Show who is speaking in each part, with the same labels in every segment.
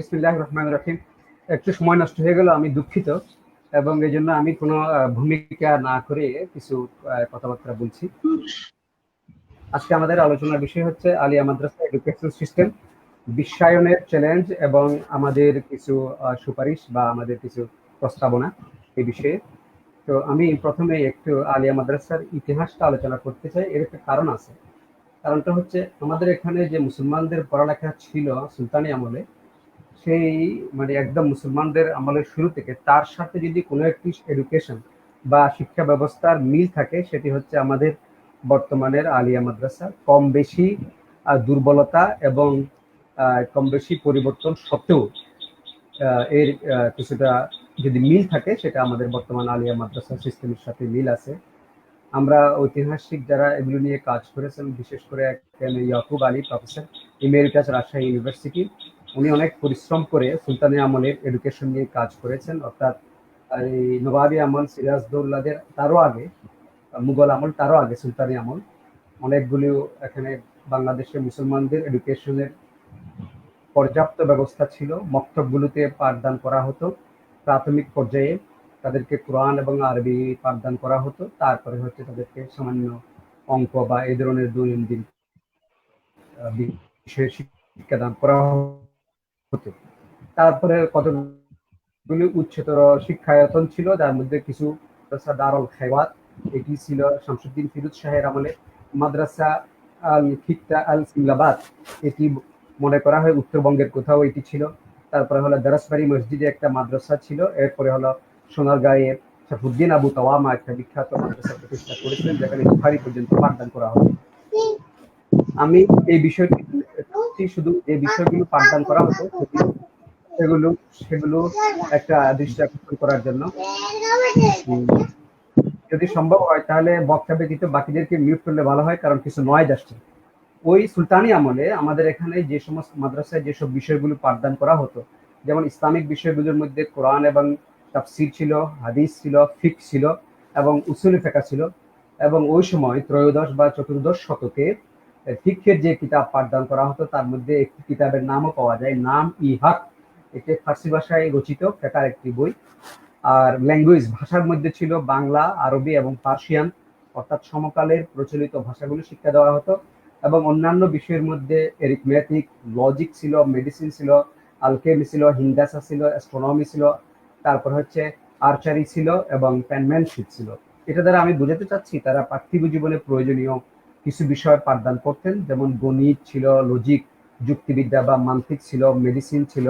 Speaker 1: বিসমিল্লাহ রহমান রহিম। একটু সময় নষ্ট হয়ে গেল, আমি দুঃখিত এবং এই জন্য আমি কোনো ভূমিকা না করে কিছু কথাবার্তা বলছি। আজকে আমাদের আলোচনার বিষয় হচ্ছে আলিয়া মাদ্রাসা এডুকেশন সিস্টেম বিশ্বায়নের চ্যালেঞ্জ এবং আমাদের কিছু সুপারিশ বা আমাদের কিছু প্রস্তাবনা এই বিষয়ে। তো আমি প্রথমে একটু আলিয়া মাদ্রাসার ইতিহাসটা আলোচনা করতে চাই, এর একটা কারণ আছে। কারণটা হচ্ছে আমাদের এখানে যে মুসলমানদের পড়ালেখা ছিল সুলতানি আমলে সেই মানে একদম মুসলমানদের আমলের শুরু থেকে তার সাথে যদি কোনো একটি এডুকেশন বা শিক্ষা ব্যবস্থার মিল থাকে, সেটি হচ্ছে আমাদের বর্তমানের আলিয়া মাদ্রাসা। কম বেশি দুর্বলতা এবং কম বেশি পরিবর্তন সত্ত্বেও এর কিছুটা যদি মিল থাকে, সেটা আমাদের বর্তমান আলিয়া মাদ্রাসা সিস্টেমের সাথে মিল আছে। আমরা ঐতিহাসিক যারা এগুলো নিয়ে কাজ করেছেন, বিশেষ করে Yakub Ali professor, emeritus Rajshahi university উনি অনেক পরিশ্রম করে সুলতানি আমলের এডুকেশন নিয়ে কাজ করেছেন, অর্থাৎ এই নবাবী আমল, সিরাজদৌল্লাদের তারও আগে, মুঘল আমল তারও আগে সুলতানি আমল। অনেকগুলি এখানে বাংলাদেশের মুসলমানদের এডুকেশনের পর্যাপ্ত ব্যবস্থা ছিল, মক্তবগুলোতে পাঠদান করা হতো, প্রাথমিক পর্যায়ে তাদেরকে কোরআন এবং আরবি পাঠদান করা হতো, তারপরে হচ্ছে তাদেরকে সামান্য অঙ্ক বা এই ধরনের দৈনন্দিন বিষয়ে শিক্ষাদান করা হতো তারপরে কতগুলি উচ্চতর শিক্ষায়তন ছিল, যার মধ্যে কিছু দারুল খেওয়াত এটি ছিল শামসুদ্দিন ফিরুজ শাহের আমলে। মাদ্রাসা আল খিকটা আল সিমলাবাদ, এটি মনে করা হয় উত্তরবঙ্গের কোথাও এটি ছিল। তারপরে হলো দারাসবাড়ি মসজিদে একটা মাদ্রাসা ছিল, এরপরে হলো সোনারগাঁয়ে সাফুদ্দিন আবু তাওয়ামা একটা বিখ্যাত মাদ্রাসা প্রতিষ্ঠা করেছিলেন, যেখানে বুখারি পর্যন্ত পাঠদান করা হবে আমি এই বিষয়টি শুধু যে বিষয়গুলো পাঠদান করা হতো, সেগুলো সেগুলো একটা দৃষ্টি আকর্ষণ করার জন্য। যদি সম্ভব হয়, তাহলে বক্তা ব্যতীত বাকিদেরকে মিউট করলে ভালো হয়, কারণ কিছু নয় আসছে। ওই সুলতানি আমলে আমাদের এখানে যে সমস্ত মাদ্রাসায় যেসব বিষয়গুলো পাঠদান করা হতো, যেমন ইসলামিক বিষয়গুলোর মধ্যে কোরআন এবং তাফসির ছিল, হাদিস ছিল, ফিক ছিল এবং উসুল ফেকা ছিল এবং ওই সময় ত্রয়োদশ বা চতুর্দশ শতকে ফিক্ষের যে কিতাব পাঠদান করা হতো, তার মধ্যে একটি কিতাবের নামও পাওয়া যায়, নাম ইহাক এটি ফার্সি ভাষায় রচিত ফেকার একটি বই। আর ল্যাঙ্গুয়েজ ভাষার মধ্যে ছিল বাংলা, আরবি এবং পার্সিয়ান। অর্থাৎ সমকালের প্রচলিত ভাষাগুলো শিক্ষা দেওয়া হতো। এবং অন্যান্য বিষয়ের মধ্যে এরিথমেটিক লজিক ছিল মেডিসিন ছিল আলকেমি ছিল হিন্দাসা ছিল অ্যাস্ট্রোনমি ছিল, তারপর হচ্ছে আর্চারি ছিল এবং প্যানম্যানশিপ ছিল। এটা দ্বারা আমি বোঝাতে চাচ্ছি, তারা পার্থিব জীবনে প্রয়োজনীয় কিছু বিষয় পাঠদান করতেন, যেমন গণিত ছিল লজিক যুক্তিবিদ্যা বা মান্ত্রিক ছিল মেডিসিন ছিল।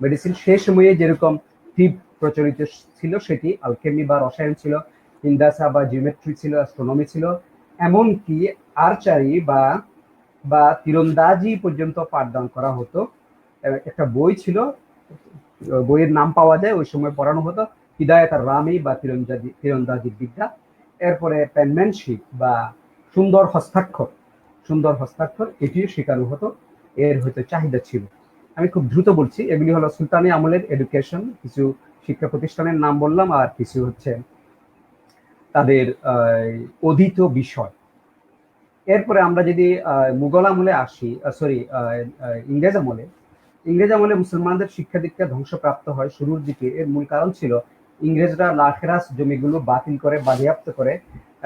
Speaker 1: মেডিসিন সে সময়ে যেরকম ফিপ প্রচলিত ছিল, সেটি আলকেমি বা রসায়ন ছিল, হিন্দাসা বা জিওমেট্রি ছিল অ্যাস্ট্রোনমি ছিল। এমনকি আর্চারি বা বা তীরন্দাজি পর্যন্ত পাঠদান করা হতো। একটা বই ছিল, বইয়ের নাম পাওয়া যায়, ওই সময় পড়ানো হতো হিদায়ত রামি বা তীরন্দাজি, তীরন্দাজির বিদ্যা। এরপরে পেনম্যানশিপ বা সুন্দর হস্তাক্ষর সুন্দর হস্তাক্ষর, এটিও শেখানো হতো। এর হয়তো চাহিদা ছিল। আমি খুব দ্রুত বলছি, এগুলি হলো সুলতানি আমলের এডুকেশন কিছু শিক্ষা প্রতিষ্ঠানের নাম বললাম, আর কিছু হচ্ছে তাদের অধীত বিষয়। এরপরে আমরা যদি মুঘল আমলে আসি সরি ইংরেজ আমলে। ইংরেজ আমলে মুসলমানদের শিক্ষা দীক্ষা ধ্বংসপ্রাপ্ত হয় শুরুর দিকে। এর মূল কারণ ছিল ইংরেজরা লাখেরাস জমিগুলো বাতিল করে, বাজেয়াপ্ত করে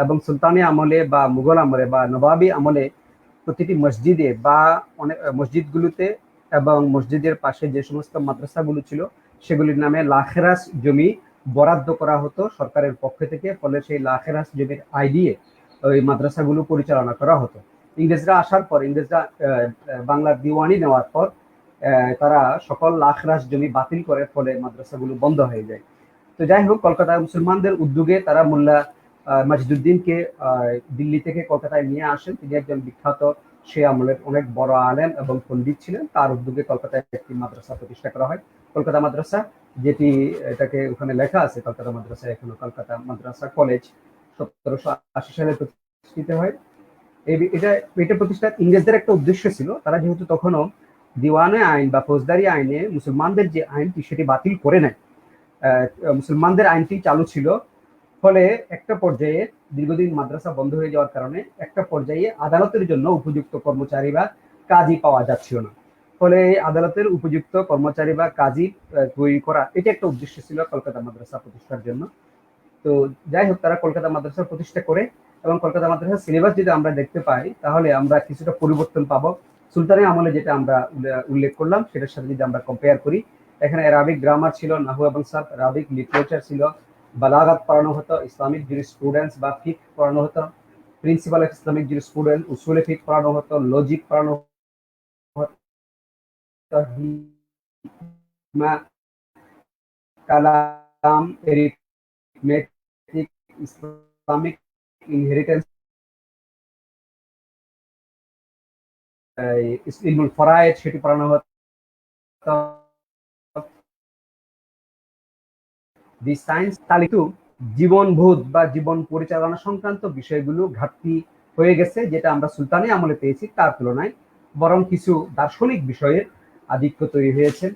Speaker 1: এবং সুলতানি আমলে বা মুঘল আমলে বা নবাবী আমলে প্রতিটি মসজিদে বা অনেক, মসজিদগুলোতে এবং মসজিদের পাশে যে সমস্ত মাদ্রাসাগুলো ছিল, সেগুলির নামে লাখেরাস জমি বরাদ্দ করা হতো সরকারের পক্ষ থেকে, ফলে সেই লাখেরাস জমির আয় দিয়ে ওই মাদ্রাসাগুলো পরিচালনা করা হতো। ইংরেজরা আসার পর, ইংরেজরা বাংলার দিওয়ানি নেওয়ার পর তারা সকল লাখরাস জমি বাতিল করে, ফলে মাদ্রাসাগুলো বন্ধ হয়ে যায়। তো যাই হোক কলকাতায় মুসলমানদের উদ্যোগে তারা মোল্লা মাজিদুদ্দিনকে দিল্লি থেকে কলকাতায় নিয়ে আসেন। তিনি একজন বিখ্যাত, সে আমলের অনেক বড় আলেম এবং পণ্ডিত ছিলেন। তার উদ্যোগে কলকাতায় একটি মাদ্রাসা প্রতিষ্ঠা করা হয়। কলকাতা মাদ্রাসা, যেটি এটাকে ওখানে লেখা আছে, কলকাতা মাদ্রাসা, এখনও কলকাতা মাদ্রাসা কলেজ, সতেরোশো আশি সালে প্রতিষ্ঠিত হয়। এটা এটা প্রতিষ্ঠা ইংরেজদের একটা উদ্দেশ্য ছিল। তারা যেহেতু তখনও দিওয়ানে আইন বা ফৌজদারি আইনে মুসলমানদের যে আইনটি, সেটি বাতিল করে নেয়। মুসলমানদের আইনটি চালু ছিল ফলে একটা পর্যায়ে দীর্ঘদিন মাদ্রাসা বন্ধ হয়ে যাওয়ার কারণে একটা পর্যায়ে আদালতের জন্য উপযুক্ত কর্মচারী বা কাজই পাওয়া যাচ্ছিল না। ফলে আদালতের উপযুক্ত কর্মচারী বা কাজী তৈরি করা, এটা একটা উদ্দেশ্য ছিল কলকাতা মাদ্রাসা প্রতিষ্ঠার জন্য। তো যাই হোক, তারা কলকাতা মাদ্রাসা প্রতিষ্ঠা করে এবং কলকাতা মাদ্রাসার সিলেবাস যদি আমরা দেখতে পাই, তাহলে আমরা কিছুটা পরিবর্তন পাবো। সুলতানের আমলে যেটা আমরা উল্লেখ করলাম, সেটার সাথে যদি আমরা কম্পেয়ার করি, এখানে অ্যারাবিক গ্রামার ছিল নাহু এবং সার্ফ অ্যারাবিক লিটারেচার ছিল বালাগাত পড়ানো হতো ইসলামিক স্টুডেন্টস বা ফিক পড়ানো হতো প্রিন্সিপাল অফ ইসলামিক স্টুডেন্ট উসুলে ফিক পড়ানো হতো লজিক পড়ানো হতো হিকমা, কালাম এরিথমেটিক ইসলামিক ইনহেরিটেন্স ইলমুল ফরায়েদ সেটি পড়ানো দি সায়েন্স তালিতু জীবনবোধ বা জীবন পরিচালনা সংক্রান্ত বিষয়গুলো ঘাটতি হয়ে গেছে যেটা আমরা সুলতানি আমলে পেয়েছি তার তুলনায় বরং কিছু দার্শনিক বিষয়ের আধিক্য তৈরি হয়েছে।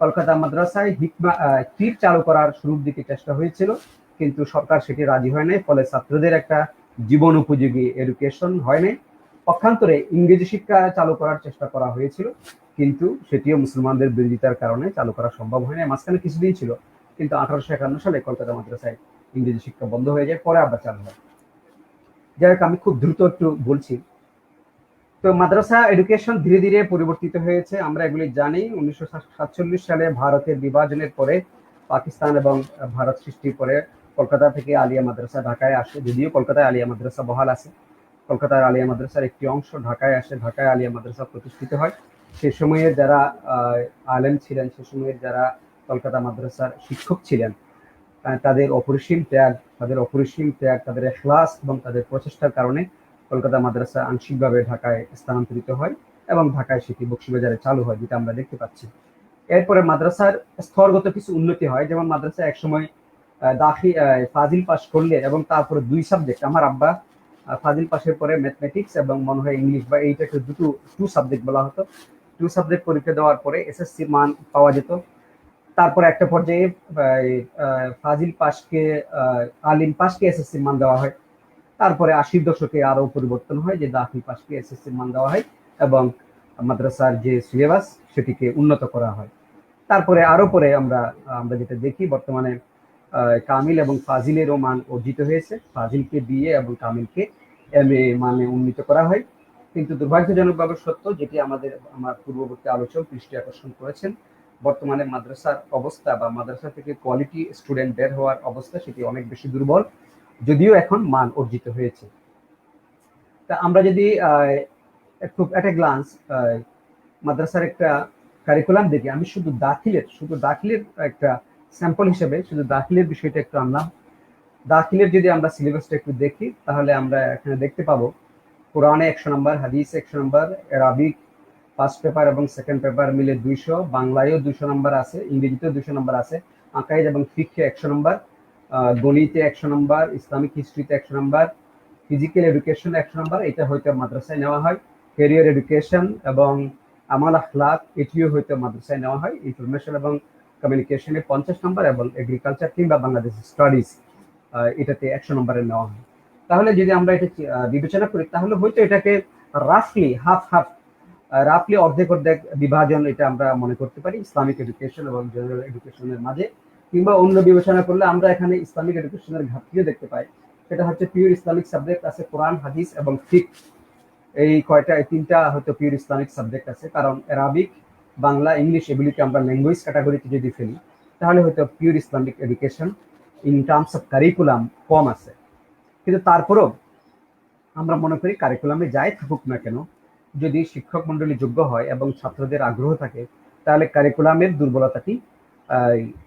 Speaker 1: কলকাতা মাদ্রাসায় হিকমা আহ, চালু করার শুরুর দিকে চেষ্টা হয়েছিল কিন্তু সরকার সেটি রাজি হয় নাই ফলে ছাত্রদের একটা জীবন উপযোগী এডুকেশন হয় নাই। পক্ষান্তরে ইংরেজি শিক্ষা চালু করার চেষ্টা করা হয়েছিল কিন্তু সেটিও মুসলমানদের বিরোধিতার কারণে চালু করা সম্ভব হয় না মাঝখানে কিছুদিন ছিল কিন্তু আঠারোশো একান্ন সালে কলকাতা মাদ্রাসায় ইংরেজি শিক্ষা বন্ধ হয়ে যায়, পরে আবার চালু হয়। যাই হোক, আমি খুব দ্রুত একটু বলছি। তো মাদ্রাসা এডুকেশন ধীরে ধীরে পরিবর্তিত হয়েছে। আমরা এগুলি জানি, উনিশশো সাতচল্লিশ সালে ভারতের বিভাজনের পরে পাকিস্তান এবং ভারত সৃষ্টির পরে কলকাতা থেকে আলিয়া মাদ্রাসা ঢাকায় আসে। যদিও কলকাতায় আলিয়া মাদ্রাসা বহাল আছে। কলকাতার আলিয়া মাদ্রাসার একটি অংশ ঢাকায় আসে, ঢাকায় আলিয়া মাদ্রাসা প্রতিষ্ঠিত হয়। সে সময়ে যারা আলেম ছিলেন, সে সময়ের যারা কলকাতা মাদ্রাসার শিক্ষক ছিলেন। তাদের অপরিসীম ত্যাগ, তাদের অপরিসীম ত্যাগ, তাদের এখলাস এবং তাদের প্রচেষ্টার কারণে কলকাতা মাদ্রাসা আংশিকভাবে ঢাকায় স্থানান্তরিত হয় এবং ঢাকায় সেটি বক্সিবাজারে চালু হয়, যেটা আমরা দেখতে পাচ্ছি। এরপরে মাদ্রাসার স্তরগত কিছু উন্নতি হয়, যেমন মাদ্রাসা একসময় দাখি ফাজিল পাস করলে এবং তারপরে দুই সাবজেক্ট, আমার আব্বা ফাজিল পাসের পরে ম্যাথমেটিক্স এবং মনে হয় ইংলিশ বা এইটাকে দুটো টু সাবজেক্ট বলা হতো। টু সাবজেক্ট পরীক্ষা দেওয়ার পরে এসএসসি মান পাওয়া যেত। তারপরে একটা পর্যায়ে ফাজিল আহ, আলিম পাসকে এসএসসি মান দেওয়া হয়। তারপরে আশির দশকে আরও পরিবর্তন হয় যে দাখিল পাসকে এসএসসি মান দেওয়া হয় এবং মাদ্রাসার যে সিলেবাস সেটিকে উন্নত করা হয়। তারপরে আরও পরে আমরা আমরা যেটা দেখি বর্তমানে কামিল এবং ফাজিলেরও মান অর্জিত হয়েছে। ফাজিলকে বিএ এবং কামিলকে এম এ মানে উন্নীত করা হয়। কিন্তু দুর্ভাগ্যজনকভাবে সত্য যেটি আমাদের আমার পূর্ববর্তী আলোচক দৃষ্টি আকর্ষণ করেছেন বর্তমানে মাদ্রাসার অবস্থা বা মাদ্রাসা থেকে কোয়ালিটি স্টুডেন্ট বের হওয়ার অবস্থা সেটি অনেক বেশি দুর্বল, যদিও এখন মান অর্জিত হয়েছে। তা আমরা যদি একটু এট এ গ্লান্স মাদ্রাসার একটা কারিকুলাম দেখি, আমি শুধু দাখিলের শুধু দাখিলের একটা স্যাম্পল হিসেবে, শুধু দাখিলের বিষয়টা একটু আনলাম। দাখিলের যদি আমরা সিলেবাসটা একটু দেখি, তাহলে আমরা এখানে দেখতে পাবো, কোরআনে একশো নম্বর, হাদিস একশো নম্বর অ্যারাবিক ফার্স্ট পেপার এবং সেকেন্ড পেপার মিলে দুইশো, বাংলায়ও দুশো নম্বর আছে, ইংরেজিতেও দুশো নম্বর আছে আঁকাইজ এবং ফিক্ষে একশো নম্বর গণিতে একশো নম্বর ইসলামিক হিস্ট্রিতে একশো নম্বর ফিজিক্যাল এডুকেশন একশো নম্বর এটা হয়তো মাদ্রাসায় নেওয়া হয়। ক্যারিয়ার এডুকেশন এবং আমাল আখলাক, এটিও হয়তো মাদ্রাসায় নেওয়া হয়। ইনফরমেশন এবং কমিউনিকেশনে পঞ্চাশ নম্বর এবং এগ্রিকালচার কিংবা বাংলাদেশ স্টাডিজ এটাতে একশো নম্বরে নেওয়া হয়। তাহলে যদি আমরা এটা বিবেচনা করি, তাহলে হয়তো এটাকে রাফলি হাফ হাফ রাফলি অর্ধেক অর্ধেক বিভাজন এটা আমরা মনে করতে পারি, ইসলামিক এডুকেশন এবং জেনারেল এডুকেশনের মাঝে, কিংবা অন্য বিবেচনা করলে আমরা এখানে ইসলামিক এডুকেশনের ঘাটতিও দেখতে পাই। সেটা হচ্ছে পিওর ইসলামিক সাবজেক্ট আছে, কোরআন, হাদিস এবং ফিক। এই কয়টা, এই তিনটা হয়তো পিওর ইসলামিক সাবজেক্ট আছে, কারণ অ্যারাবিক বাংলা ইংলিশ এগুলিকে আমরা ল্যাঙ্গুয়েজ ক্যাটাগরিতে যদি ফেলি, তাহলে হয়তো pure Islamic education in terms of curriculum কম আছে। কিন্তু তারপরেও আমরা মনে করি কারিকুলামে যাই থাকুক না কেন যদি শিক্ষক মন্ডলী যোগ্য হয় এবং ছাত্রদের আগ্রহ থাকে, তাহলে কারিকুলামের দুর্বলতাটি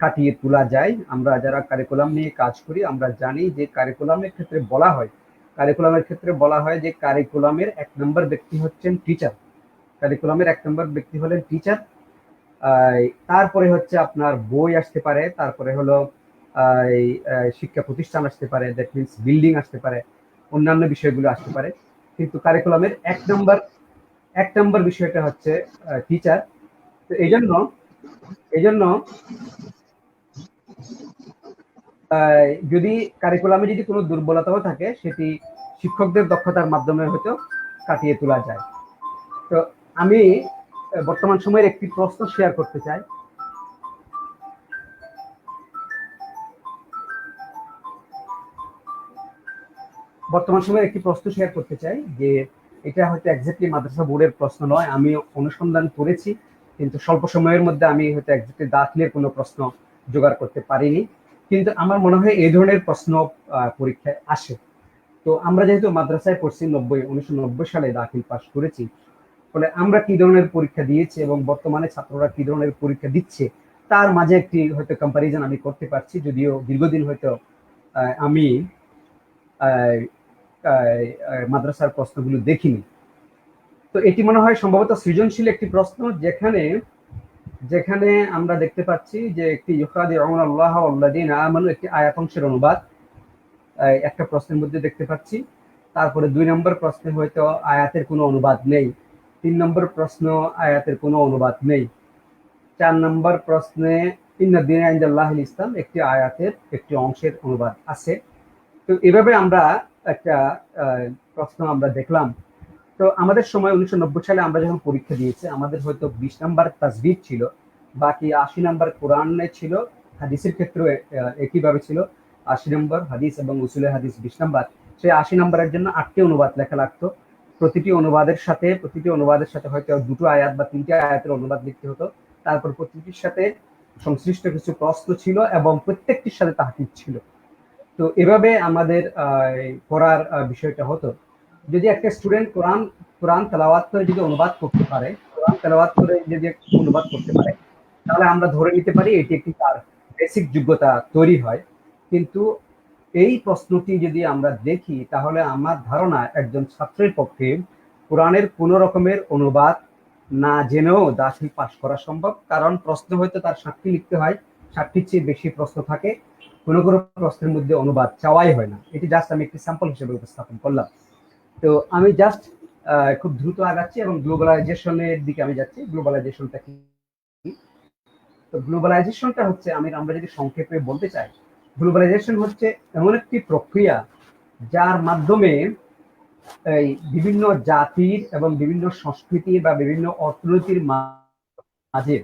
Speaker 1: কাটিয়ে তোলা যায়। আমরা যারা কারিকুলাম নিয়ে কাজ করি, আমরা জানি যে কারিকুলামের ক্ষেত্রে বলা হয় কারিকুলামের ক্ষেত্রে বলা হয় যে কারিকুলামের এক নম্বর ব্যক্তি হচ্ছেন টিচার কারিকুলামের এক নম্বর ব্যক্তি হলেন টিচার তারপরে হচ্ছে আপনার বই আসতে পারে, তারপরে হলো শিক্ষা প্রতিষ্ঠান আসতে পারে দ্যাট মিনস বিল্ডিং আসতে পারে, অন্যান্য বিষয়গুলো আসতে পারে। কিন্তু কারিকুলামের এক নম্বর এক নম্বর বিষয়টা হচ্ছে টিচার তো এই জন্য এই জন্য যদি কারিকুলামে যদি কোনো দুর্বলতাও থাকে, সেটি শিক্ষকদের দক্ষতার মাধ্যমে হয়তো কাটিয়ে তোলা যায়। তো আমি বর্তমান সময়ের একটি প্রশ্ন শেয়ার করতে চাই। বর্তমান সময়ের একটি প্রশ্ন শেয়ার করতে চাই যে এটা হয়তো এক্স্যাক্টলি মাদ্রাসা বোর্ডের প্রশ্ন নয়, আমি অনুসন্ধান করেছি, কিন্তু স্বল্প সময়ের মধ্যে আমি হয়তো এক্স্যাক্টলি দাখিলের কোনো প্রশ্ন জোগাড় করতে পারিনি। কিন্তু আমার মনে হয় এই ধরনের প্রশ্ন পরীক্ষায় আসে। তো আমরা যেহেতু মাদ্রাসায় পড়ছি নব্বই, উনিশশো নব্বই সালে দাখিল পাশ করেছি, ফলে আমরা কি ধরনের পরীক্ষা দিয়েছি এবং বর্তমানে ছাত্ররা কি ধরনের পরীক্ষা দিচ্ছে, তার মাঝে একটি হয়তো কম্পারিজন আমি করতে পারছি, যদিও দীর্ঘদিন হয়তো আমি মাদ্রাসার প্রশ্নগুলো দেখিনি। তো এটি মনে হয় সম্ভবত সৃজনশীল একটি প্রশ্ন যেখানে যেখানে আমরা দেখতে পাচ্ছি যে একটি ইউকাদি আল্লাহ আল্লাদিন একটি আয়াতংশের অনুবাদ। একটা প্রশ্নের মধ্যে দেখতে পাচ্ছি। তারপরে দুই নম্বর প্রশ্নে হয়তো আয়াতের কোনো অনুবাদ নেই। তিন নম্বর প্রশ্ন আয়াতের কোনো অনুবাদ নেই। চার নম্বর প্রশ্নে ইন্দিন ইসলাম একটি আয়াতের একটি অংশের অনুবাদ আছে। তো এভাবে আমরা একটা প্রশ্ন আমরা দেখলাম। তো আমাদের সময় উনিশশো নব্বই সালে আমরা যখন পরীক্ষা দিয়েছি আমাদের হয়তো বিশ নাম্বার তাজবিদ ছিল বাকি আশি নাম্বার কোরআনে ছিল হাদিসের ক্ষেত্রেও আহ, একইভাবে ছিল। আশি নম্বর হাদিস এবং উসুলে হাদিস বিশ নাম্বার। সেই আশি নাম্বারের জন্য আটটি অনুবাদ লেখা লাগতো। প্রতিটি অনুবাদের সাথে প্রতিটি অনুবাদের সাথে হয়তো দুটো আয়াত বা তিনটে আয়াতের অনুবাদ লিখতে হতো। তারপর প্রতিটির সাথে সংশ্লিষ্ট কিছু প্রশ্ন ছিল এবং প্রত্যেকটির সাথে তাহাকিদ ছিল। তো এভাবে আমাদের পড়ার বিষয়টা হতো। যদি একটা স্টুডেন্ট কোরআন কোরআন তেলাওয়াত করে যদি অনুবাদ করতে পারে, কোরআন তেলাওয়াত করে যদি অনুবাদ করতে পারে, তাহলে আমরা ধরে নিতে পারি এটি একটি তার বেসিক যোগ্যতা তৈরি হয়। কিন্তু এই প্রশ্নটি যদি আমরা দেখি, তাহলে আমার ধারণা একজন ছাত্রের পক্ষে কোরআনের কোনো রকমের অনুবাদ না জেনেও দাখিল পাশ করা সম্ভব। কারণ প্রশ্ন হয়তো তার ষাটটি লিখতে হয় ষাটটির চেয়ে বেশি প্রশ্ন থাকে। কোনো কোনো প্রশ্নের মধ্যে অনুবাদ চাওয়াই হয় না। এটি জাস্ট আমি একটি স্যাম্পল হিসেবে উপস্থাপন করলাম। তো আমি জাস্ট খুব দ্রুত আগাচ্ছি এবং গ্লোবালাইজেশনের দিকে আমি যাচ্ছি। গ্লোবালাইজেশনটা কি? তো গ্লোবালাইজেশনটা হচ্ছে, আমি, আমরা যদি সংক্ষেপে বলতে চাই গ্লোবালাইজেশন হচ্ছে এমন একটি প্রক্রিয়া যার মাধ্যমে এই বিভিন্ন জাতির এবং বিভিন্ন সংস্কৃতির বা বিভিন্ন অর্থনীতির মাঝে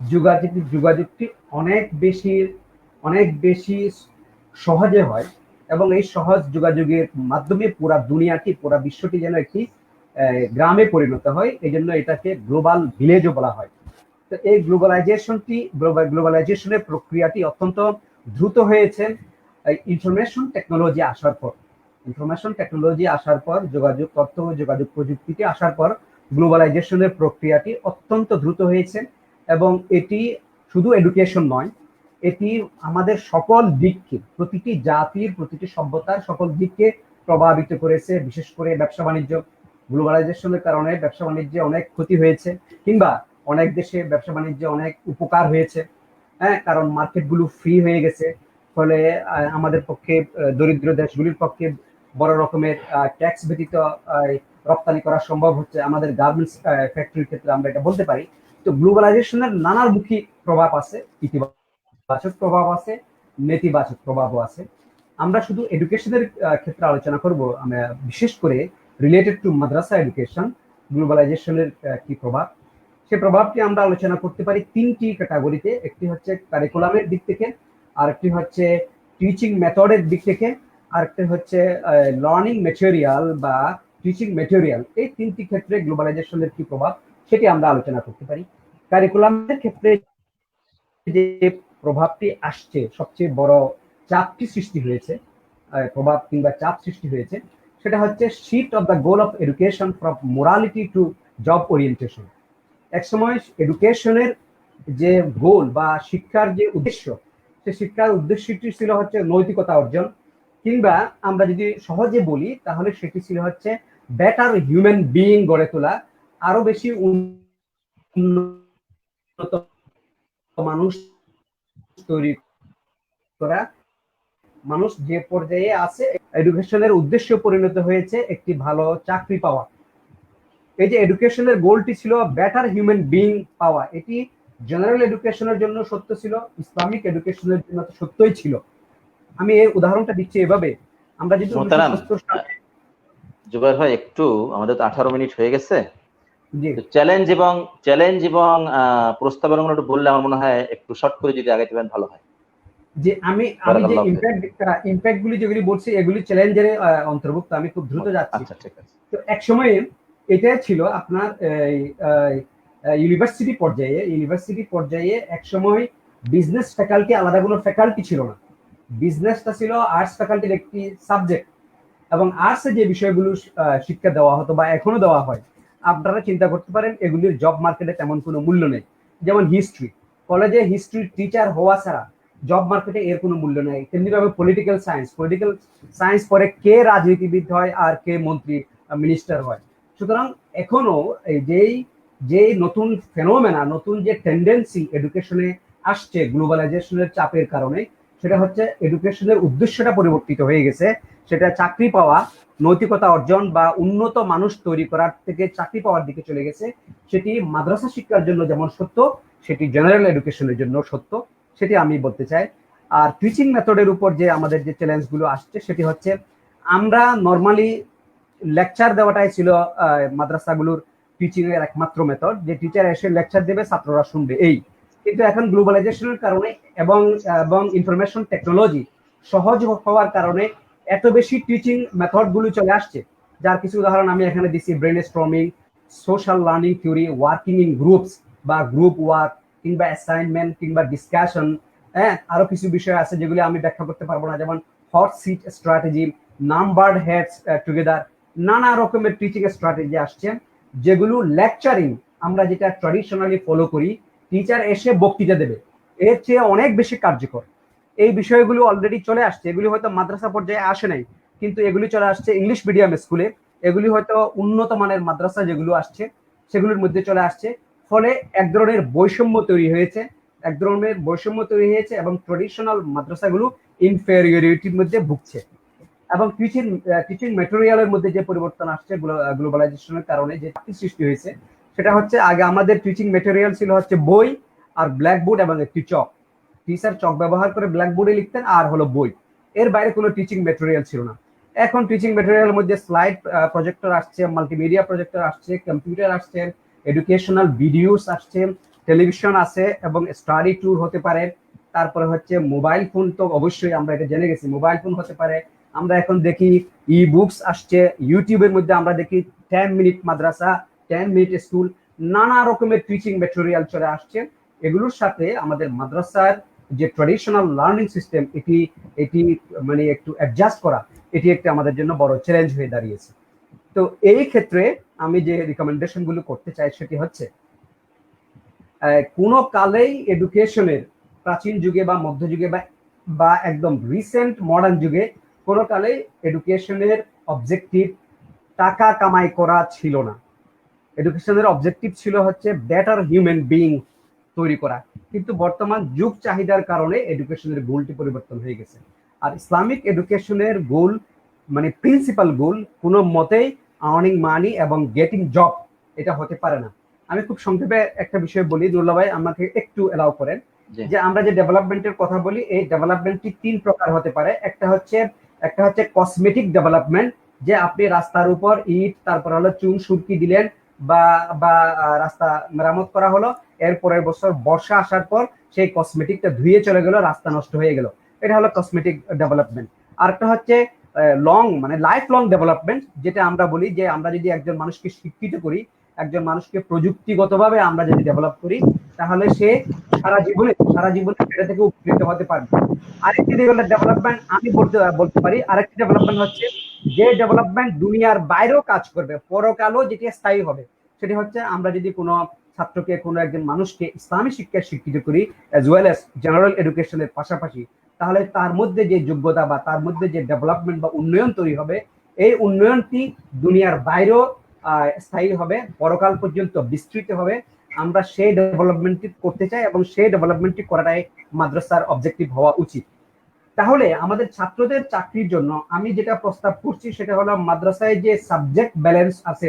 Speaker 1: যোগাযোগ যোগাযোগটি অনেক বেশি অনেক বেশি সহজে হয় এবং এই সহজ যোগাযোগের মাধ্যমে পুরা দুনিয়াটি, পুরা বিশ্বটি যেন একটি গ্রামে পরিণত হয় এই জন্য এটাকে গ্লোবাল ভিলেজও বলা হয়। তো এই গ্লোবালাইজেশনটি গ্লোবালাইজেশনের প্রক্রিয়াটি অত্যন্ত দ্রুত হয়েছে। ইনফরমেশন টেকনোলজি আসার পর, ইনফরমেশন টেকনোলজি আসার পর, যোগাযোগ, তথ্য, যোগাযোগ প্রযুক্তিতে আসার পর গ্লোবালাইজেশনের প্রক্রিয়াটি অত্যন্ত দ্রুত হয়েছে এবং এটি শুধু এডুকেশন নয় এটি আমাদের সকল দিককে, প্রতিটি জাতির, প্রতিটি সভ্যতার সকল দিককে প্রভাবিত করেছে, বিশেষ করে ব্যবসা বাণিজ্য, গ্লোবালাইজেশনের কারণে ব্যবসা বাণিজ্যে অনেক ক্ষতি হয়েছে, কিংবা অনেক দেশে ব্যবসা বাণিজ্যে অনেক উপকার হয়েছে। হ্যাঁ কারণ মার্কেটগুলো ফ্রি হয়ে গেছে, ফলে আমাদের পক্ষে দরিদ্র দেশগুলির পক্ষে বড় রকমের ট্যাক্স ব্যতীত রপ্তানি করা সম্ভব হচ্ছে। আমাদের গার্মেন্টস ফ্যাক্টরির ক্ষেত্রে আমরা এটা বলতে পারি। তো গ্লোবালাইজেশনের নানামুখী প্রভাব আছে ইতিবাচক প্রভাব আছে, নেতিবাচক প্রভাবও আছে। আমরা শুধু এডুকেশনের ক্ষেত্রে আলোচনা করব, আমরা বিশেষ করে রিলেটেড টু মাদ্রাসা এডুকেশন গ্লোবালাইজেশনের কি প্রভাব? সে প্রভাবটি আমরা আলোচনা করতে পারি তিনটি ক্যাটাগরিতে একটি হচ্ছে কারিকুলামের দিক থেকে, আরেকটি হচ্ছে টিচিং মেথডের দিক থেকে, আরেকটি হচ্ছে লার্নিং মেটেরিয়াল বা টিচিং মেটেরিয়াল এই তিনটি ক্ষেত্রে গ্লোবালাইজেশনের কি প্রভাব, সেটি আমরা আলোচনা করতে পারি। কারিকুলামের ক্ষেত্রে যে প্রভাবটি আসছে, সবচেয়ে বড় চাপটি সৃষ্টি হয়েছে প্রভাব কিংবা চাপ সৃষ্টি হয়েছে, সেটা হচ্ছে shift of the goal of education from morality to job orientation একসময় এডুকেশনের যে গোল বা শিক্ষার যে উদ্দেশ্য, সে শিক্ষার উদ্দেশ্যটি ছিল হচ্ছে নৈতিকতা অর্জন, কিংবা আমরা যদি সহজে বলি, তাহলে সেটি ছিল হচ্ছে বেটার হিউম্যান বিইং গড়ে তোলা, আরও বেশি উন্নত মানুষ তৈরি করা। মানুষ যে পর্যায়ে আছে এডুকেশনের উদ্দেশ্য পরিণত হয়েছে একটি ভালো চাকরি পাওয়া। এই যে এডুকেশনের গোলটি ছিল বেটার হিউম্যান বিইং পাওয়া এটি জেনারেল এডুকেশনের জন্য সত্য ছিল ইসলামিক এডুকেশনের জন্য সত্যই ছিল। আমি এই উদাহরণটা দিচ্ছি এভাবে। আমরা যদি
Speaker 2: মোহতারাম,
Speaker 1: 1970
Speaker 2: জুবাইর ভাই একটু আমাদের তো আঠারো মিনিট হয়ে গেছে। চ্যালেঞ্জ এবং চ্যালেঞ্জ এবং আহ, প্রস্তাবনাগুলো একটু বললে আমার মনে হয় একটু শর্ট করে যদি আগাইতে পারেন ভালো হয়।
Speaker 1: যে আমি আমি যে ইম্প্যাক্ট ইম্প্যাক্ট গুলি যেগুলি বলছি এগুলি চ্যালেঞ্জের অন্তর্ভুক্ত আমি খুব দ্রুত যাচ্ছি।
Speaker 2: আচ্ছা ঠিক আছে।
Speaker 1: তো এক সময়ে এটা ছিল আপনার ইউনিভার্সিটি পর্যায়ে ইউনিভার্সিটি পর্যায়ে এক সময় বিজনেস ফ্যাকাল্টি আলাদা কোনো ফ্যাকাল্টি ছিল না। বিজনেসটা ছিল আর্টস ফ্যাকাল্টির একটি সাবজেক্ট এবং আর্টসে যে বিষয়গুলো শিক্ষা দেওয়া হতো বা এখনও দেওয়া হয় আপনারা চিন্তা করতে পারেন, এগুলির জব মার্কেটে তেমন কোনো মূল্য নেই। যেমন হিস্ট্রি কলেজে হিস্ট্রি টিচার হওয়া ছাড়া জব মার্কেটে এর কোনো মূল্য নেই। তেমনিভাবে পলিটিক্যাল সায়েন্স পলিটিক্যাল সায়েন্স পরে কে রাজনীতিবিদ হয় আর কে মন্ত্রী মিনিস্টার হয়। সুতরাং এখনও এই যেই যে নতুন ফেনোমেনা নতুন যে টেন্ডেন্সি এডুকেশনে আসছে গ্লোবালাইজেশনের চাপের কারণে, সেটা হচ্ছে এডুকেশনের উদ্দেশ্যটা পরিবর্তিত হয়ে গেছে। সেটা চাকরি পাওয়া নৈতিকতা অর্জন বা উন্নত মানুষ তৈরি করার থেকে চাকরি পাওয়ার দিকে চলে গেছে। সেটি মাদ্রাসা শিক্ষার জন্য যেমন সত্য, সেটি জেনারেল এডুকেশনের জন্য সত্য, সেটি আমি বলতে চাই। আর টিচিং মেথডের উপর যে আমাদের যে চ্যালেঞ্জগুলো আসছে, সেটি হচ্ছে আমরা নর্মালি লেকচার দেওয়াটাই ছিল মাদ্রাসাগুলোর টিচিংয়ের একমাত্র মেথড যে টিচার এসে লেকচার দেবে, ছাত্ররা শুনবে, এই। কিন্তু এখন গ্লোবালাইজেশনের কারণে এবং এবং ইনফরমেশন টেকনোলজি সহজ হওয়ার কারণে এত বেশি টিচিং মেথডগুলো চলে আসছে, যার কিছু উদাহরণ আমি এখানে দিচ্ছি brainstorming social learning theory working in groups বা গ্রুপ ওয়ার্ক কিংবা অ্যাসাইনমেন্ট কিংবা ডিসকাশন হ্যাঁ আরও কিছু বিষয় আছে যেগুলি আমি ব্যাখ্যা করতে পারব না, যেমন hot seat strategy numbered heads together নানা রকমের টিচিং স্ট্র্যাটেজি আসছে, যেগুলো লেকচারিং আমরা যেটা ট্র্যাডিশনালি ফলো করি টিচার এসে বক্তৃতা দেবে, এর চেয়ে অনেক বেশি কার্যকর। এই বিষয়গুলো অলরেডি চলে আসছে। এগুলি হয়তো মাদ্রাসা পর্যায়ে আসে নাই, কিন্তু এগুলি চলে আসছে ইংলিশ মিডিয়াম স্কুলে এগুলি হয়তো উন্নত মানের মাদ্রাসা যেগুলো আসছে, সেগুলোর মধ্যে চলে আসছে। ফলে এক ধরনের বৈষম্য তৈরি হয়েছে, এক ধরনের বৈষম্য তৈরি হয়েছে এবং ট্রেডিশনাল মাদ্রাসাগুলো ইনফেরিয়রিটির মধ্যে ভুগছে। এবং টিচিং টিচিং মেটেরিয়ালের মধ্যে যে পরিবর্তন আসছে গ্লোবালাইজেশনের কারণে যে সৃষ্টি হয়েছে, সেটা হচ্ছে আগে আমাদের টিচিং মেটেরিয়াল ছিল হচ্ছে বই আর ব্ল্যাকবোর্ড এবং একটি চক। টিচার চক ব্যবহার করে ব্ল্যাকবোর্ডে লিখতেন, আর হলো বই। এর বাইরে কোনো টিচিং মেটেরিয়াল ছিল না। এখন টিচিং মেটেরিয়ালের মধ্যে স্লাইড প্রজেক্টর আসছে মাল্টিমিডিয়া প্রজেক্টর আসছে কম্পিউটার আসছে এডুকেশনাল ভিডিওস আসছে টেলিভিশন আছে, এবং স্টাডি ট্যুর হতে পারে। তারপরে হচ্ছে মোবাইল ফোন তো অবশ্যই আমরা এটা জেনে গেছি মোবাইল ফোন হতে পারে। আমরা এখন দেখি ই বুকস আসছে ইউটিউবের মধ্যে আমরা দেখি ten minute madrasa ten minute school নানা রকমের টিচিং মেটেরিয়াল চলে আসছে। এগুলোর সাথে আমাদের মাদ্রাসার যে ট্রেডিশনাল লার্নিং সিস্টেম এটি এটি মানে একটু অ্যাডজাস্ট করা, এটি একটা আমাদের জন্য বড় চ্যালেঞ্জ হয়ে দাঁড়িয়েছে। তো এই ক্ষেত্রে আমি যে রিকমেন্ডেশনগুলো করতে চাই সেটি হচ্ছে কোনো কালেই এডুকেশনের প্রাচীন যুগে বা মধ্যযুগে বা বা একদম রিসেন্ট মডার্ন যুগে কোনো কালেই এডুকেশনের অবজেক্টিভ টাকা কামাই করা ছিল না। এডুকেশনের অবজেক্টিভ ছিল হচ্ছে বেটার হিউম্যান বিইং তৈরি করা। কিন্তু বর্তমান যুগ চাহিদার কারণে এডুকেশনের গোলটি পরিবর্তন হয়ে গেছে। আর ইসলামিক এডুকেশনের গোল মানে প্রিন্সিপাল গোল কোনো মতেই আর্নিং মানি এবং গেটিং জব এটা হতে পারে না। আমি খুব সংক্ষেপে একটা বিষয় বলি দুর্লা ভাই আমাকে একটু এলাও করেন যে আমরা যে ডেভেলপমেন্টের কথা বলি এই ডেভেলপমেন্টটি তিন প্রকার হতে পারে। একটা হচ্ছে একটা হচ্ছে কসমেটিক ডেভেলপমেন্ট যে আপনি রাস্তার উপর ইট তারপর হলো চুন সুরকি দিলেন বা বা রাস্তা মেরামত করা হলো। এর বছর বর্ষা আসার পর সেই কসমেটিকটা ধুয়ে চলে গেল, রাস্তা নষ্ট হয়ে গেল। এটা হলো কসমেটিক ডেভেলপমেন্ট আরেকটা হচ্ছে লং মানে লাইফ লং ডেভেলপমেন্ট যেটা আমরা বলি যে আমরা যদি একজন মানুষকে শিক্ষিত করি, একজন মানুষকে প্রযুক্তিগতভাবে আমরা যদি ডেভেলপ করি, তাহলে সে সারা জীবনে সারা জীবনে সেটা থেকে উপকৃত হতে পারবে। আরেকটি ডেভেলপমেন্ট আমি বলতে বলতে পারি, আরেকটি ডেভেলপমেন্ট হচ্ছে যে ডেভেলপমেন্ট দুনিয়ার বাইরেও কাজ করবে, পরকালও যেটি স্থায়ী হবে, সেটি হচ্ছে আমরা যদি কোনো ছাত্রকে কোনো একজন মানুষকে ইসলামী শিক্ষায় শিক্ষিত করি অ্যাজ ওয়েল অ্যাজ জেনারেল এডুকেশনের পাশাপাশি, তাহলে তার মধ্যে যে যোগ্যতা বা তার মধ্যে যে ডেভেলপমেন্ট বা উন্নয়ন তৈরি হবে, এই উন্নয়নটি দুনিয়ার বাইরেও স্থায়ী হবে, পরকাল পর্যন্ত বিস্তৃত হবে। আমরা সেই ডেভেলপমেন্টটি করতে চাই এবং সেই ডেভেলপমেন্টটি করাটাই মাদ্রাসার অবজেক্টিভ হওয়া উচিত। তাহলে আমাদের ছাত্রদের চাকরির জন্য আমি যেটা প্রস্তাব করছি সেটা হলো মাদ্রাসায় যে সাবজেক্ট ব্যালেন্স আছে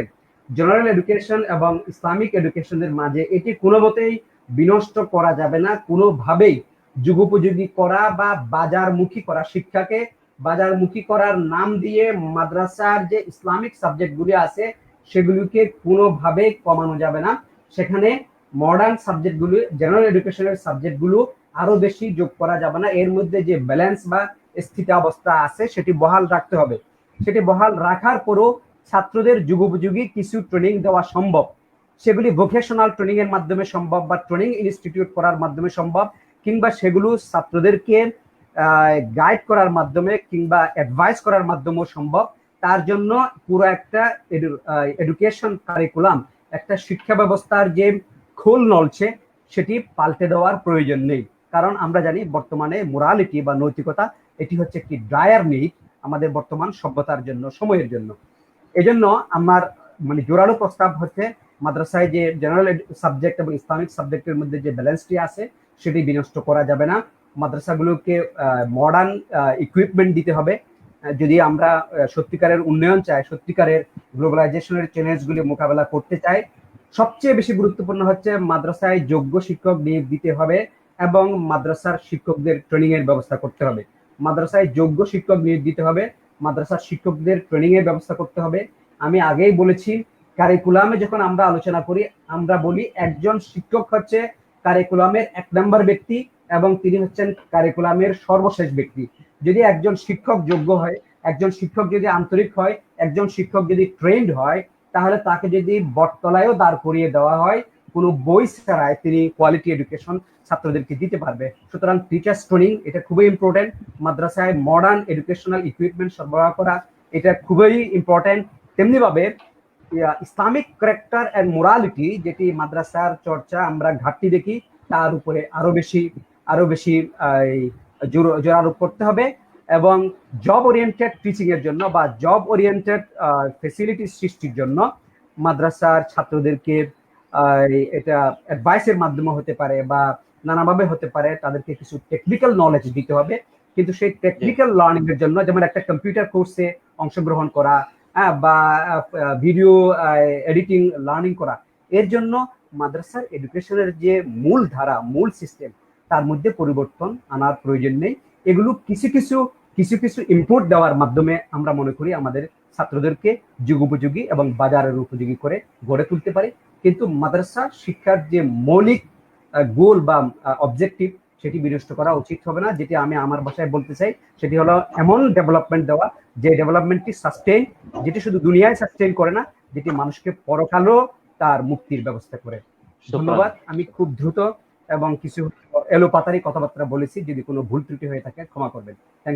Speaker 1: জেনারেল এডুকেশন এবং ইসলামিক এডুকেশনের মাঝে এটি কোনো মতেই বিনষ্ট করা যাবে না, কোনোভাবেই যুগোপযোগী করা বা বাজারমুখী করা। শিক্ষাকে বাজারমুখী করার নাম দিয়ে মাদ্রাসার যে ইসলামিক সাবজেক্টগুলি আছে, সেগুলিকে কোনোভাবে কমানো যাবে না। সেখানে মডার্ন সাবজেক্টগুলো, জেনারেল এডুকেশনের সাবজেক্টগুলো আরও বেশি যোগ করা যাবে না। এর মধ্যে যে ব্যালেন্স বা স্থিতাবস্থা আছে, সেটি বহাল রাখতে হবে। সেটি বহাল রাখার পরও ছাত্রদের যুগোপযোগী কিছু ট্রেনিং দেওয়া সম্ভব। সেগুলি ভোকেশনাল ট্রেনিং এর মাধ্যমে সম্ভব বা ট্রেনিং ইনস্টিটিউট করার মাধ্যমে সম্ভব, কিংবা সেগুলো ছাত্রদেরকে গাইড করার মাধ্যমে কিংবা অ্যাডভাইস করার মাধ্যমেও সম্ভব। তার জন্য পুরো একটা এডুকেশন কারিকুলাম একটা শিক্ষা ব্যবস্থার যে খোল নলছে, সেটি পাল্টে দেওয়ার প্রয়োজন নেই। কারণ আমরা জানি বর্তমানে মোরালিটি বা নৈতিকতা, এটি হচ্ছে একটি ড্রায়ার নিড আমাদের বর্তমান সভ্যতার জন্য, সময়ের জন্য। এজন্য আমার মানে জোরালো প্রস্তাব হচ্ছে মাদ্রাসায় যে জেনারেল সাবজেক্ট এবং ইসলামিক সাবজেক্টের মধ্যে যে ব্যালেন্সটি আছে, সেটি বিনষ্ট করা যাবে না। মাদ্রাসাগুলোকে মডার্ন ইকুইপমেন্ট দিতে হবে। যদি আমরা সত্যিকারের উন্নয়ন চাই, সত্যিকারের গ্লোবালাইজেশনের চ্যালেঞ্জগুলি মোকাবেলা করতে চাই, সবচেয়ে বেশি গুরুত্বপূর্ণ হচ্ছে মাদ্রাসায় যোগ্য শিক্ষক নিয়োগ দিতে হবে এবং মাদ্রাসার শিক্ষকদের ট্রেনিংয়ের ব্যবস্থা করতে হবে। মাদ্রাসায় যোগ্য শিক্ষক নিয়োগ দিতে হবে। মাদ্রাসার শিক্ষকদের ট্রেনিং এর ব্যবস্থা করতে হবে। আমি আগেই বলেছি কারিকুলামে যখন আমরা আলোচনা করি, আমরা বলি একজন শিক্ষক হচ্ছে কারিকুলামের এক নম্বর ব্যক্তি এবং তিনি হচ্ছেন কারিকুলামের সর্বশেষ ব্যক্তি। যদি একজন শিক্ষক যোগ্য হয়, একজন শিক্ষক যদি আন্তরিক হয়, একজন শিক্ষক যদি ট্রেন্ড হয়, তাহলে তাকে যদি বটতলায়ও দাঁড় করিয়ে দেওয়া হয় কোনো বই ছাড়াই তিনি কোয়ালিটি এডুকেশন ছাত্রদেরকে দিতে পারবে। সুতরাং টিচার্স ট্রেনিং এটা খুবই ইম্পর্টেন্ট মাদ্রাসায় মডার্ন এডুকেশনাল ইকুইপমেন্ট সরবরাহ করা, এটা খুবই ইম্পর্টেন্ট তেমনিভাবে ইসলামিক ক্যারেক্টার অ্যান্ড মোরালিটি যেটি মাদ্রাসার চর্চা আমরা ঘাটতি দেখি, তার উপরে আরও বেশি আরও বেশি জোরারোপ করতে হবে এবং জব ওরিয়েন্টেড টিচিংয়ের জন্য বা জব ওরিয়েন্টেড ফেসিলিটি সৃষ্টির জন্য মাদ্রাসার ছাত্রদেরকে এটা অ্যাডভাইসের মাধ্যমে হতে পারে বা নানাভাবে হতে পারে তাদেরকে কিছু টেকনিক্যাল নলেজ দিতে হবে। কিন্তু সেই টেকনিক্যাল লার্নিং এর জন্য যেমন একটা কম্পিউটার কোর্সে অংশগ্রহণ করা হ্যাঁ বা ভিডিও এডিটিং লার্নিং করা এর জন্য মাদ্রাসার এডুকেশনের যে মূল ধারা মূল সিস্টেম তার মধ্যে পরিবর্তন আনার প্রয়োজন নেই। এগুলো কিছু কিছু কিছু কিছু ইনপুট দেওয়ার মাধ্যমে আমরা মনে করি আমাদের ছাত্রদেরকে যুগোপযোগী এবং বাজারের উপযোগী করে গড়ে তুলতে পারি। কিন্তু মাদ্রাসা শিক্ষার যে মৌলিক গোল বা অবজেক্টিভ সেটি বিনষ্ট করা উচিত হবে না। যেটি আমি আমার ভাষায় বলতে চাই সেটি হলো এমন ডেভেলপমেন্ট দেওয়া যে ডেভেলপমেন্টটি সাস্টেইন যেটি শুধু দুনিয়ায় সাস্টেইন করে না যেটি মানুষকে পরকালও তার মুক্তির ব্যবস্থা করে। ধন্যবাদ। আমি খুব দ্রুত এবং কিছু এলোপাতারি কথাবার্তা বলেছি যদি কোনো ভুল ত্রুটি হয়ে থাকে ক্ষমা করবেন। Thank you